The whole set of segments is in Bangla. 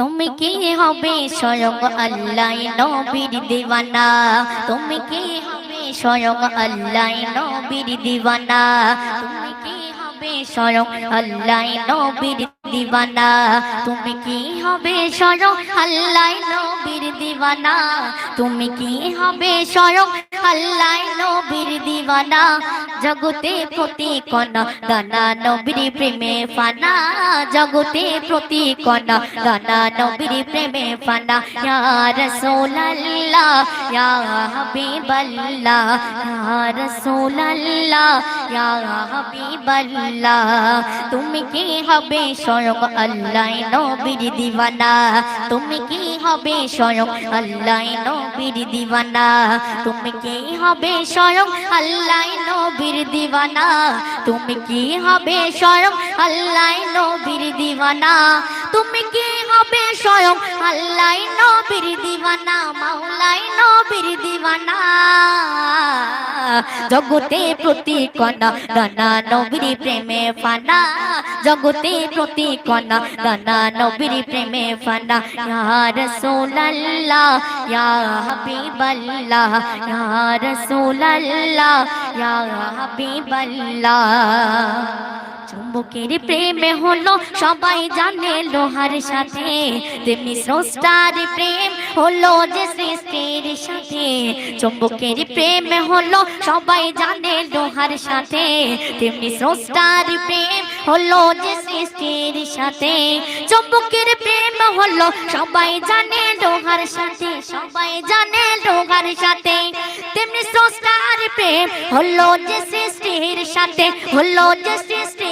তুমি কি হবে স্বয়ং আল্লাহ নবীর দিওয়ানা তুমি কি হবে স্বয়ং আল্লাহ নবীর দিওয়ানা তুমি কি হবে স্বয়ং আল্লাহ নবীর দিওয়ানা তুমি কি হবে স্বয়ং আল্লাহ নবীর দিওয়ানা তুমি কি হবে স্বয়ং আল্লাহ নবীর দিওয়ানা জগতে প্রতি কণা দানা নবীর প্রেমে ফানা জগতে প্রতি কণা দানা নবীর প্রেমে ফানা ইয়া রাসূলুল্লাহ ইয়া হাবিবাল্লাহ ইয়া রাসূলুল্লাহ ইয়া হাবিবাল্লাহ তুমি কি হবে স্বয়ং আল্লাহ নবীর দিওয়ানা তুমি কি হবে স্বয়ং? আল্লাহ নবীর দিবানা তুমি কি হবে স্বয়ং? আল্লাহ নবীর দিবানা তুমি কি হবে স্বয়ং? আল্লাহ নবীর দিবানা তুমি কি হবে স্বয়ং? আল্লাহ নবীর দিবানা মাওলাই নবীর দিওয়ানা। জগতে প্রতি কণা গানা নবীর প্রেমে ফানা। জগতে প্রতি কণা গানা নবীর প্রেমে ফানা। ইয়া রাসূলুল্লাহ, ইয়া হাবিবাল্লাহ, ইয়া রাসূলুল্লাহ, ইয়া হাবিবাল্লাহ। চুম্বকের প্রেমে হলো সবাই জানে লোহার সাথে। তেমনি স্রষ্টার প্রেম হলো যে সৃষ্টির সাথে। চুম্বকের প্রেমে হলো, সবাই জানে লোহার সাথে। তেমনি স্রষ্টার প্রেম হলো যে সৃষ্টির সাথে। চুম্বকের প্রেম হলো, সবাই জানে লোহার সাথে, সবাই জানে লোহার সাথে। তেমনি স্রষ্টার প্রেম হলো যে সৃষ্টির সাথে, হলো যে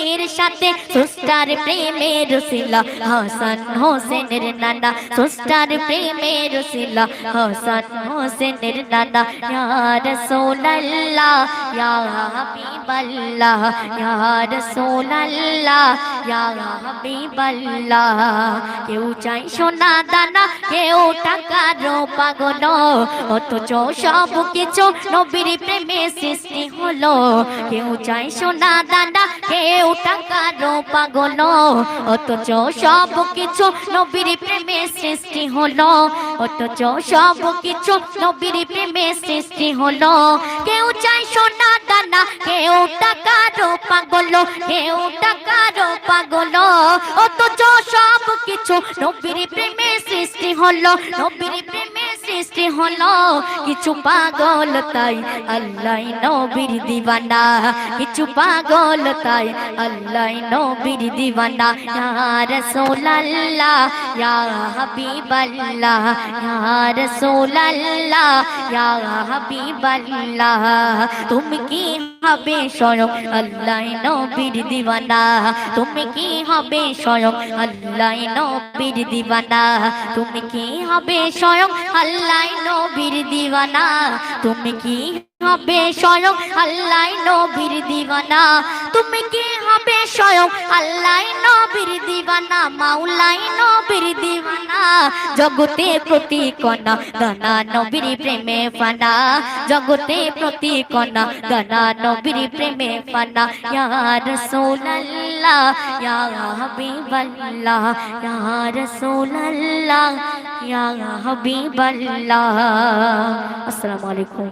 সৃষ্টির সাথে সুস্টার প্রেমের রসিলা, হাসান হোসেনের নানা সুস্টার প্রেমের রসিলা, হাসান হোসেনের নানা, ইয়া রাসূলুল্লাহ, ইয়া হাবিবাল্লাহ, ইয়া রাসূলুল্লাহ, ইয়া হাবিবাল্লাহ। কেউ চাই সোনা দানা, কেউ টাকার পাগল, অথচ সব কিছু নবীর প্রেমে সৃষ্টি হলো। কেউ চাই সোনা দানা, কেউ টাকার পাগল অথচ সব কিছু নবীর প্রেমে সৃষ্টি হলো। অথচ সব কিছু নবীর প্রেমে সৃষ্টি হলো। কেউ চাই সোনা দানা, কেউ টাকার পাগল কেউ টাকার পাগল অথচ সব কিছু নবীর প্রেমে সৃষ্টি হলো। নবীর সৃষ্টি হলো, কিছু পাগল তাই আল্লাহ নবীর দিবানা। কিছু পাগল তাই আল্লাহ নবীর দিবানা। ইয়া রাসূলুল্লাহ, ইয়া হাবিবাল্লাহ, ইয়া রাসূলুল্লাহ, ইয়া হাবিবাল্লাহ। তুমি কি হবে স্বয়ং আল্লাহ নবীর দিবানা তুমি কি হবে স্বয়ং আল্লাহ নবীর দিবানা তুমি কি হবে স্বয়ং আল্লাহ নবীর দিবানা তুমি কি হবে স্বয়ং আল্লাহ নবীর দিবানা তুমি কি হবে স্বয়ং আল্লাহ নবীর দিবানা মাওলাই নবীর দিবানা জগতে প্রতি কণা দানা নবীর প্রেমে ফানা। জগতে প্রতি কণা দানা নবীর প্রেমে ফানা। ইয়া রাসূলুল্লাহ, ইয়া হাবিবাল্লাহ, ইয়া রাসূলুল্লাহ, ইয়া হাবিবাল্লাহ। আসসালামু আলাইকুম।